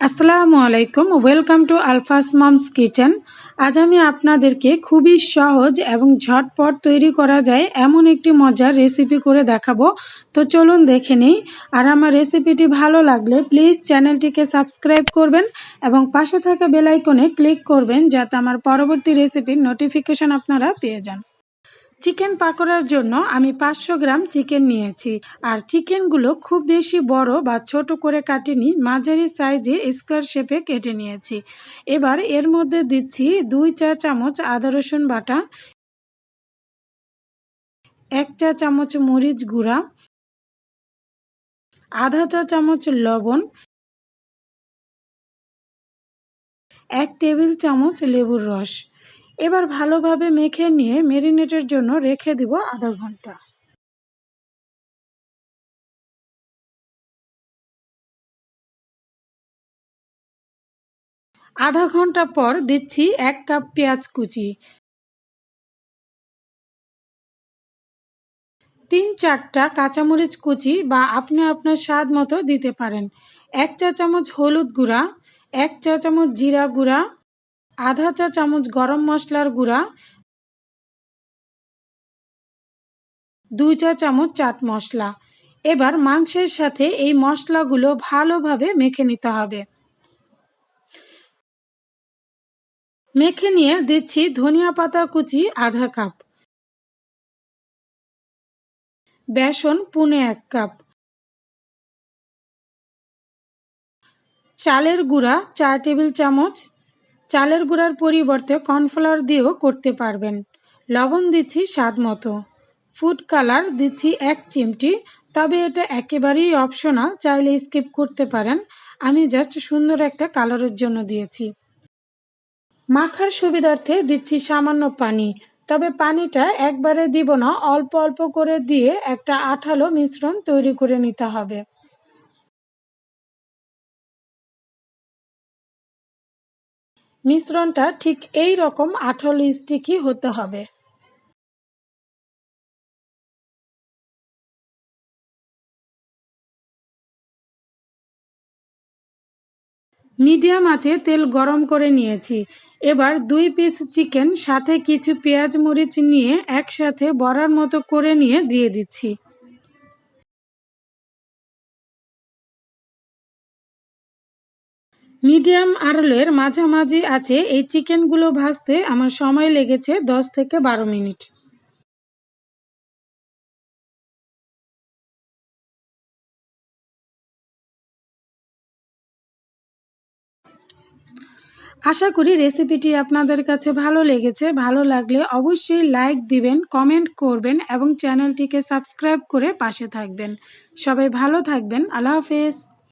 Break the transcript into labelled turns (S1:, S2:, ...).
S1: আসসালামু আলাইকুম, welcome to Alfa's mom's kitchen. আজ আমি আপনাদেরকে খুবই সহজ এবং ঝটপট তৈরি করা যায় এমন একটি মজার রেসিপি করে দেখাবো। তো চলুন দেখে নিই। আর আমার রেসিপিটি ভালো লাগলে প্লিজ চ্যানেলটিকে সাবস্ক্রাইব করবেন এবং পাশে থাকা বেলাইকনে ক্লিক করবেন যাতে আমার পরবর্তী রেসিপির নোটিফিকেশন আপনারা পেয়ে যান। চিকেন পাকোড়ার জন্য আমি পাঁচশো গ্রাম চিকেন নিয়েছি। আর চিকেনগুলো খুব বেশি বড় বা ছোট করে কাটিনি, মাঝারি সাইজে স্কোয়ার শেপে কেটে নিয়েছি। এবার এর মধ্যে দিচ্ছি দুই চা চামচ আদা রসুন বাটা, এক চা চামচ মরিচ গুঁড়া, আধা চা চামচ লবণ, এক টেবিল চামচ লেবুর রস। এবার ভালোভাবে মেখে নিয়ে মেরিনেটের জন্য রেখে দিব আধা ঘণ্টা। আধা ঘণ্টা পর দিচ্ছি এক কাপ পেঁয়াজ কুচি। তিন চারটা কাঁচামরিচ কুচি বা আপনি আপনার স্বাদ মতো দিতে পারেন। এক চা চামচ হলুদ গুঁড়া, এক চা চামচ জিরা গুঁড়া আধা চা চামচ গরম মশলার গুঁড়া, দুই চা চামচ চাট মশলা। এবার মাংসের সাথে এই মশলাগুলো ভালোভাবে মেখে নিতে হবে। মেখে নিয়ে দিচ্ছি ধনিয়া পাতা কুচি আধা কাপ। বেসন পুনে এক কাপ। চালের গুঁড়া চার টেবিল চামচ। চালের গুঁড়ার পরিবর্তে কর্নফ্লাওয়ার দিয়েও করতে পারবেন। লবণ দিচ্ছি স্বাদ মতো। ফুড কালার দিচ্ছি এক চিমটি, তবে এটা একেবারেই অপশনাল, চাইলে স্কিপ করতে পারেন। আমি জাস্ট সুন্দর একটা কালারের জন্য দিয়েছি। মাখার সুবিধার্থে দিচ্ছি সামান্য পানি, তবে পানিটা একবারে দিব না, অল্প অল্প করে দিয়ে একটা আঠালো মিশ্রণ তৈরি করে নিতে হবে। মিশ্রণটা ঠিক এই রকম আঠালো স্টিকি হতে হবে। মিডিয়াম আঁচে তেল গরম করে নিয়েছি। এবার দুই পিস চিকেন সাথে কিছু পেঁয়াজ মরিচ নিয়ে একসাথে বড়ার মতো করে নিয়ে দিয়ে দিচ্ছি। মিডিয়াম আরলের মাঝামাঝি আছে। এই চিকেনগুলো ভাজতে আমার সময় লেগেছে দশ থেকে বারো মিনিট। আশা করি রেসিপিটি আপনাদের কাছে ভালো লেগেছে। ভালো লাগলে অবশ্যই লাইক দিবেন, কমেন্ট করবেন এবং চ্যানেলটিকে সাবস্ক্রাইব করে পাশে থাকবেন। সবাই ভালো থাকবেন। আল্লাহ হাফেজ।